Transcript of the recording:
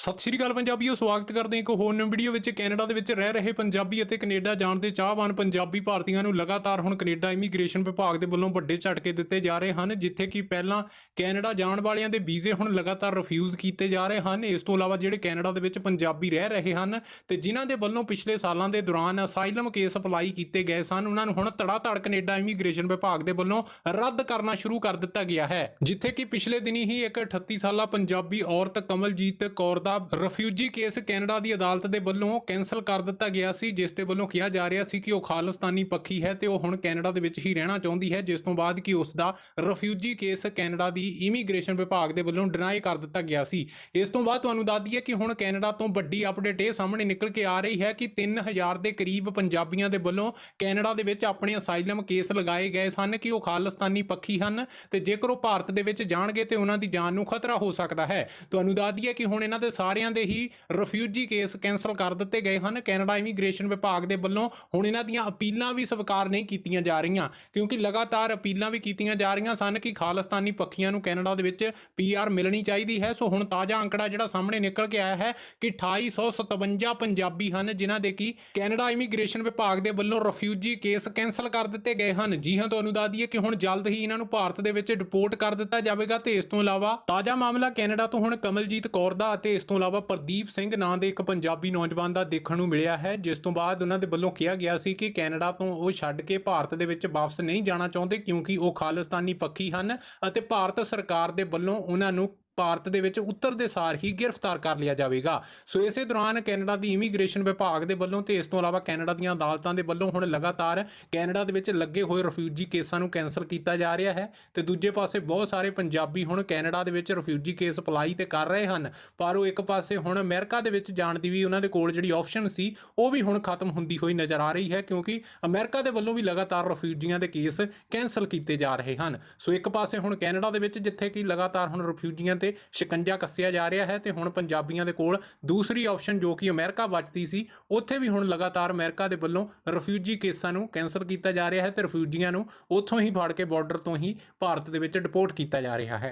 ਸਤਿ ਸ਼੍ਰੀ ਅਕਾਲ ਪੰਜਾਬੀਓ, ਸਵਾਗਤ ਕਰਦੇ ਹਾਂ ਇੱਕ ਹੋਰ ਨਵੀਂ ਵੀਡੀਓ ਵਿੱਚ। ਕੈਨੇਡਾ ਦੇ ਵਿੱਚ ਰਹਿ ਰਹੇ ਪੰਜਾਬੀ ਅਤੇ ਕੈਨੇਡਾ ਜਾਣ ਦੇ ਚਾਹਵਾਨ ਪੰਜਾਬੀ ਭਾਰਤੀਆਂ ਨੂੰ ਲਗਾਤਾਰ ਹੁਣ ਕੈਨੇਡਾ ਇਮੀਗ੍ਰੇਸ਼ਨ ਵਿਭਾਗ ਦੇ ਵੱਲੋਂ ਵੱਡੇ ਝਟਕੇ ਦਿੱਤੇ ਜਾ ਰਹੇ ਹਨ, ਜਿੱਥੇ ਕਿ ਪਹਿਲਾਂ ਕੈਨੇਡਾ ਜਾਣ ਵਾਲਿਆਂ ਦੇ ਵੀਜ਼ੇ ਹੁਣ ਲਗਾਤਾਰ ਰਿਫਿਊਜ਼ ਕੀਤੇ ਜਾ ਰਹੇ ਹਨ। ਇਸ ਤੋਂ ਇਲਾਵਾ ਜਿਹੜੇ ਕੈਨੇਡਾ ਦੇ ਵਿੱਚ ਪੰਜਾਬੀ ਰਹਿ ਰਹੇ ਹਨ ਤੇ ਜਿਨ੍ਹਾਂ ਦੇ ਵੱਲੋਂ ਪਿਛਲੇ ਸਾਲਾਂ ਦੇ ਦੌਰਾਨ ਅਸਾਈਲਮ ਕੇਸ ਅਪਲਾਈ ਕੀਤੇ ਗਏ ਸਨ, ਉਹਨਾਂ ਨੂੰ ਹੁਣ ਧੜਾ ਧੜ ਕੈਨੇਡਾ ਇਮੀਗ੍ਰੇਸ਼ਨ ਵਿਭਾਗ ਦੇ ਵੱਲੋਂ ਰੱਦ ਕਰਨਾ ਸ਼ੁਰੂ ਕਰ ਦਿੱਤਾ ਗਿਆ ਹੈ। ਜਿੱਥੇ ਕਿ ਪਿਛਲੇ ਦਿਨੀ ਹੀ ਇੱਕ 38 ਸਾਲਾ ਪੰਜਾਬੀ ਔਰਤ ਕਮਲਜੀਤ ਕੌਰ ਦਾ ਰਿਫਿਊਜੀ ਕੇਸ ਕੈਨੇਡਾ ਦੀ ਅਦਾਲਤ ਦੇ ਵੱਲੋਂ ਕੈਨਸਲ ਕਰ ਦਿੱਤਾ ਗਿਆ ਸੀ, ਜਿਸ ਦੇ ਵੱਲੋਂ ਕਿਹਾ ਜਾ ਰਿਹਾ ਸੀ ਕਿ ਉਹ ਖਾਲਿਸਤਾਨੀ ਪੱਖੀ ਹੈ ਤੇ ਉਹ ਹੁਣ ਕੈਨੇਡਾ ਦੇ ਵਿੱਚ ਹੀ ਰਹਿਣਾ ਚਾਹੁੰਦੀ ਹੈ, ਜਿਸ ਤੋਂ ਬਾਅਦ ਕਿ ਉਸ ਦਾ ਰਿਫਿਊਜੀ ਕੇਸ ਕੈਨੇਡਾ ਦੀ ਇਮੀਗ੍ਰੇਸ਼ਨ ਵਿਭਾਗ ਦੇ ਵੱਲੋਂ ਡਿਨਾਈ ਕਰ ਦਿੱਤਾ ਗਿਆ ਸੀ। ਇਸ ਤੋਂ ਬਾਅਦ ਤੁਹਾਨੂੰ ਦੱਸ ਦਈਏ ਕਿ ਹੁਣ ਕੈਨੇਡਾ ਤੋਂ ਵੱਡੀ ਅਪਡੇਟ ਇਹ ਸਾਹਮਣੇ ਨਿਕਲ ਕੇ ਆ ਰਹੀ ਹੈ ਕਿ 3000 ਦੇ ਕਰੀਬ ਪੰਜਾਬੀਆਂ ਦੇ ਵੱਲੋਂ ਕੈਨੇਡਾ ਦੇ ਵਿੱਚ ਆਪਣੇ ਅਸਾਈਲਮ ਕੇਸ ਲਗਾਏ ਗਏ ਸਨ ਕਿ ਉਹ ਖਾਲਿਸਤਾਨੀ ਪੱਖੀ ਹਨ ਤੇ ਜੇਕਰ ਉਹ ਭਾਰਤ ਦੇ ਵਿੱਚ ਜਾਣਗੇ ਤੇ ਉਹਨਾਂ ਦੀ ਜਾਨ ਨੂੰ ਖਤਰਾ ਹੋ ਸਕਦਾ ਹੈ। ਤੁਹਾਨੂੰ ਦੱਸ ਦਈਏ ਕਿ ਹੁਣ ਇਹਨਾਂ ਦੇ ਸਾਰਿਆਂ ਦੇ ਹੀ ਰਿਫਿਊਜੀ ਕੇਸ ਕੈਨਸਲ ਕਰ ਦਿੱਤੇ ਗਏ ਹਨ। ਕੈਨੇਡਾ ਇਮੀਗ੍ਰੇਸ਼ਨ ਵਿਭਾਗ ਦੇ ਵੱਲੋਂ ਹੁਣ ਇਹਨਾਂ ਦੀਆਂ ਅਪੀਲਾਂ ਵੀ ਸਵੀਕਾਰ ਨਹੀਂ ਕੀਤੀਆਂ ਜਾ ਰਹੀਆਂ, ਕਿਉਂਕਿ ਲਗਾਤਾਰ ਅਪੀਲਾਂ ਵੀ ਕੀਤੀਆਂ ਜਾ ਰਹੀਆਂ ਸਨ ਕਿ ਖਾਲਿਸਤਾਨੀ ਪੱਖੀਆਂ ਨੂੰ ਕੈਨੇਡਾ ਦੇ ਵਿੱਚ ਪੀਆਰ ਮਿਲਣੀ ਚਾਹੀਦੀ ਹੈ। ਸੋ ਹੁਣ ਤਾਜ਼ਾ ਅੰਕੜਾ ਜਿਹੜਾ ਸਾਹਮਣੇ ਨਿਕਲ ਕੇ ਆਇਆ ਹੈ ਕਿ 2857 ਪੰਜਾਬੀ ਹਨ, ਜਿਨ੍ਹਾਂ ਦੇ ਕੀ ਕੈਨੇਡਾ ਇਮੀਗ੍ਰੇਸ਼ਨ ਵਿਭਾਗ ਦੇ ਵੱਲੋਂ ਰਿਫਿਊਜੀ ਕੇਸ ਕੈਨਸਲ ਕਰ ਦਿੱਤੇ ਗਏ ਹਨ। ਜੀ ਹਾਂ, ਤੁਹਾਨੂੰ ਦੱਸ ਦਈਏ ਕਿ ਹੁਣ ਜਲਦ ਹੀ ਇਹਨਾਂ ਨੂੰ ਭਾਰਤ ਦੇ ਵਿੱਚ ਡਿਪੋਰਟ ਕਰ ਦਿੱਤਾ ਜਾਵੇਗਾ ਤੇ ਇਸ ਤੋਂ ਇਲਾਵਾ ਤਾਜ਼ਾ ਮਾਮਲਾ ਕੈਨੇਡਾ ਤੋਂ ਹੁਣ ਕਮਲਜੀਤ ਕੌਰ ਦਾ ਅਤੇ ਇਸ ਤੋਂ ਇਲਾਵਾ ਪ੍ਰਦੀਪ ਸਿੰਘ ਨਾਂ ਦੇ ਇੱਕ ਪੰਜਾਬੀ ਨੌਜਵਾਨ ਦਾ ਦੇਖਣ ਨੂੰ ਮਿਲਿਆ ਹੈ, ਜਿਸ ਤੋਂ ਬਾਅਦ ਉਹਨਾਂ ਦੇ ਵੱਲੋਂ ਕਿਹਾ ਗਿਆ ਸੀ ਕਿ ਕੈਨੇਡਾ ਤੋਂ ਉਹ ਛੱਡ ਕੇ ਭਾਰਤ ਦੇ ਵਿੱਚ ਵਾਪਸ ਨਹੀਂ ਜਾਣਾ ਚਾਹੁੰਦੇ ਕਿਉਂਕਿ ਉਹ ਖਾਲਿਸਤਾਨੀ ਪੱਖੀ ਹਨ ਅਤੇ ਭਾਰਤ ਸਰਕਾਰ ਦੇ ਵੱਲੋਂ ਉਹਨਾਂ ਨੂੰ ਭਾਰਤ ਦੇ ਵਿੱਚ ਉੱਤਰ ਦੇ ਸਾਰ ਹੀ ਗ੍ਰਿਫਤਾਰ ਕਰ ਲਿਆ ਜਾਵੇਗਾ। ਸੋ ਇਸੇ ਦੌਰਾਨ ਕੈਨੇਡਾ ਦੀ ਇਮੀਗ੍ਰੇਸ਼ਨ ਵਿਭਾਗ ਦੇ ਵੱਲੋਂ ਤੇ ਇਸ ਤੋਂ ਇਲਾਵਾ ਕੈਨੇਡਾ ਦੀਆਂ ਅਦਾਲਤਾਂ ਦੇ ਵੱਲੋਂ ਹੁਣ ਲਗਾਤਾਰ ਕੈਨੇਡਾ ਦੇ ਵਿੱਚ ਲੱਗੇ ਹੋਏ ਰਿਫਿਊਜੀ ਕੇਸਾਂ ਨੂੰ ਕੈਨਸਲ ਕੀਤਾ ਜਾ ਰਿਹਾ ਹੈ ਤੇ ਦੂਜੇ ਪਾਸੇ ਬਹੁਤ ਸਾਰੇ ਪੰਜਾਬੀ ਹੁਣ ਕੈਨੇਡਾ ਦੇ ਵਿੱਚ ਰਿਫਿਊਜੀ ਕੇਸ ਅਪਲਾਈ ਤੇ ਕਰ ਰਹੇ ਹਨ। ਪਰ ਉਹ ਇੱਕ ਪਾਸੇ ਹੁਣ ਅਮਰੀਕਾ ਦੇ ਵਿੱਚ ਜਾਣ ਦੀ ਵੀ ਉਹਨਾਂ ਦੇ ਕੋਲ ਜਿਹੜੀ ਆਪਸ਼ਨ ਸੀ, ਉਹ ਵੀ ਹੁਣ ਖਤਮ ਹੁੰਦੀ ਹੋਈ ਨਜ਼ਰ ਆ ਰਹੀ ਹੈ ਕਿਉਂਕਿ ਅਮਰੀਕਾ ਦੇ ਵੱਲੋਂ ਵੀ ਲਗਾਤਾਰ ਰਿਫਿਊਜੀਆਂ ਦੇ ਕੇਸ ਕੈਨਸਲ ਕੀਤੇ ਜਾ ਰਹੇ ਹਨ। ਸੋ ਇੱਕ ਪਾਸੇ ਹੁਣ ਕੈਨੇਡਾ ਦੇ ਵਿੱਚ ਜਿੱਥੇ ਕਿ ਲਗਾਤਾਰ ਹੁਣ ਰਿਫਿਊਜੀਆਂ ਤੇ ਸ਼ਿਕੰਜਾ ਕੱਸਿਆ ਜਾ ਰਿਹਾ ਹੈ ਤੇ ਹੁਣ ਪੰਜਾਬੀਆਂ ਦੇ ਕੋਲ ਦੂਸਰੀ ਆਪਸ਼ਨ ਜੋ ਕਿ ਅਮਰੀਕਾ ਬਚਦੀ ਸੀ, ਉੱਥੇ ਵੀ ਹੁਣ ਲਗਾਤਾਰ ਅਮਰੀਕਾ ਦੇ ਵੱਲੋਂ ਰਿਫਿਊਜੀ ਕੇਸਾਂ ਨੂੰ ਕੈਨਸਲ ਕੀਤਾ ਜਾ ਰਿਹਾ ਹੈ ਤੇ ਰਿਫਿਊਜੀਆਂ ਨੂੰ ਉੱਥੋਂ ਹੀ ਫੜ ਕੇ ਬਾਰਡਰ ਤੋਂ ਹੀ ਭਾਰਤ ਦੇ ਵਿੱਚ ਡਿਪੋਰਟ ਕੀਤਾ ਜਾ ਰਿਹਾ ਹੈ।